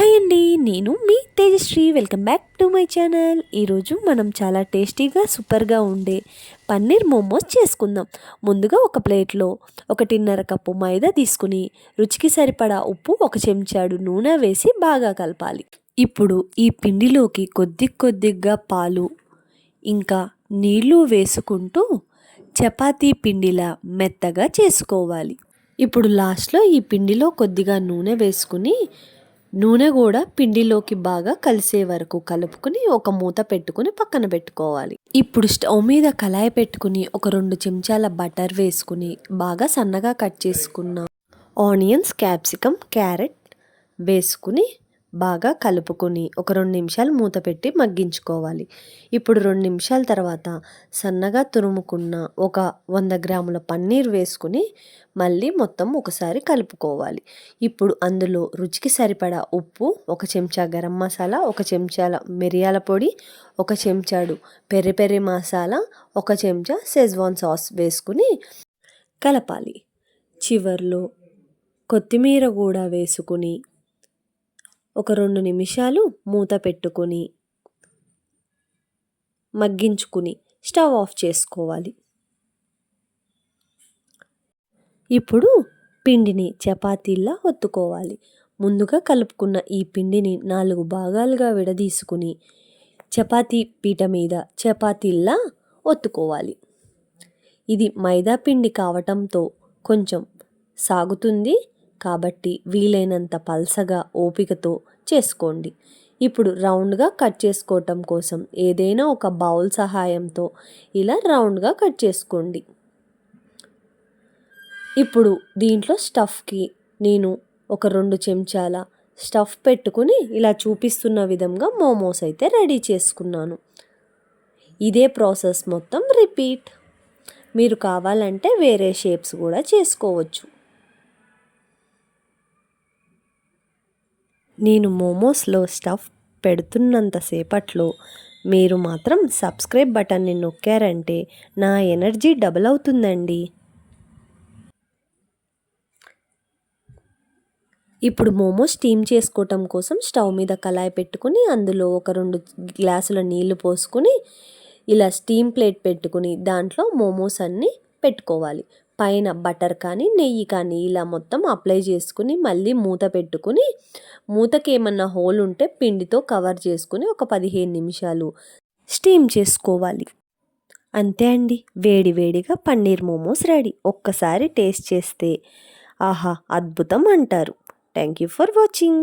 Hi అండి నేను మీ Tejashri. Welcome back to my channel ఈరోజు మనం చాలా టేస్టీగా సూపర్గా ఉండే పన్నీర్ మోమోస్ చేసుకుందాం. ముందుగా ఒక ప్లేట్లో ఒకటిన్నర కప్పు మైదా తీసుకుని రుచికి సరిపడా ఉప్పు ఒక చెంచాడు నూనె వేసి బాగా కలపాలి. ఇప్పుడు ఈ పిండిలోకి కొద్ది కొద్దిగా పాలు ఇంకా నీళ్ళు వేసుకుంటూ చపాతీ పిండిలా మెత్తగా చేసుకోవాలి. ఇప్పుడు లాస్ట్లో ఈ పిండిలో కొద్దిగా నూనె వేసుకుని నూనె కూడా పిండిలోకి బాగా కలిసే వరకు కలుపుకుని ఒక మూత పెట్టుకుని పక్కన పెట్టుకోవాలి. ఇప్పుడు స్టవ్ మీద కళాయి పెట్టుకుని ఒక రెండు చెంచాల బటర్ వేసుకుని బాగా సన్నగా కట్ చేసుకున్న ఆనియన్స్ క్యాప్సికమ్ క్యారెట్ వేసుకుని బాగా కలుపుకొని ఒక రెండు నిమిషాలు మూత పెట్టి మగ్గించుకోవాలి. ఇప్పుడు రెండు నిమిషాల తర్వాత సన్నగా తురుముకున్న ఒక వంద గ్రాముల పన్నీర్ వేసుకుని మళ్ళీ మొత్తం ఒకసారి కలుపుకోవాలి. ఇప్పుడు అందులో రుచికి సరిపడా ఉప్పు ఒక చెంచా గరం మసాలా ఒక చెంచాల మిరియాల పొడి ఒక చెంచాడు పెరి పెరి మసాలా ఒక చెంచా సెజ్వాన్ సాస్ వేసుకుని కలపాలి. చివర్లో కొత్తిమీర కూడా వేసుకుని ఒక రెండు నిమిషాలు మూత పెట్టుకొని మగ్గించుకుని స్టవ్ ఆఫ్ చేసుకోవాలి. ఇప్పుడు పిండిని చపాతీల్లా ఒత్తుకోవాలి. ముందుగా కలుపుకున్న ఈ పిండిని నాలుగు భాగాలుగా విడదీసుకుని చపాతీ పీట మీద చపాతీల్లా ఒత్తుకోవాలి. ఇది మైదా పిండి కావటంతో కొంచెం సాగుతుంది. కాబట్టి వీలైనంత పల్సగా ఓపికతో చేసుకోండి. ఇప్పుడు రౌండ్గా కట్ చేసుకోవటం కోసం ఏదైనా ఒక బౌల్ సహాయంతో ఇలా రౌండ్గా కట్ చేసుకోండి. ఇప్పుడు దీంట్లో స్టఫ్కి నేను ఒక రెండు చెంచాల స్టఫ్ పెట్టుకుని ఇలా చూపిస్తున్న విధంగా మోమోస్ అయితే రెడీ చేసుకున్నాను. ఇదే ప్రాసెస్ మొత్తం రిపీట్. మీరు కావాలంటే వేరే షేప్స్ కూడా చేసుకోవచ్చు. నేను మోమోస్లో స్టఫ్ పెడుతున్నంతసేపట్లో మీరు మాత్రం సబ్స్క్రైబ్ బటన్ని నొక్కారంటే నా ఎనర్జీ డబుల్ అవుతుందండి. ఇప్పుడు మోమో స్టీమ్ చేసుకోవటం కోసం స్టవ్ మీద కళాయి పెట్టుకుని అందులో ఒక రెండు గ్లాసుల నీళ్ళు పోసుకొని ఇలా స్టీమ్ ప్లేట్ పెట్టుకుని దాంట్లో మోమోస్ అన్నీ పెట్టుకోవాలి. పైన బటర్ కానీ నెయ్యి కానీ ఇలా మొత్తం అప్లై చేసుకుని మళ్ళీ మూత పెట్టుకుని మూతకి ఏమన్నా హోల్ ఉంటే పిండితో కవర్ చేసుకుని ఒక పదిహేను నిమిషాలు స్టీమ్ చేసుకోవాలి. అంతే అండి. వేడి వేడిగా పన్నీర్ మోమోస్ రెడీ. ఒక్కసారి టేస్ట్ చేస్తే ఆహా అద్భుతం అంటారు. Thank you for watching.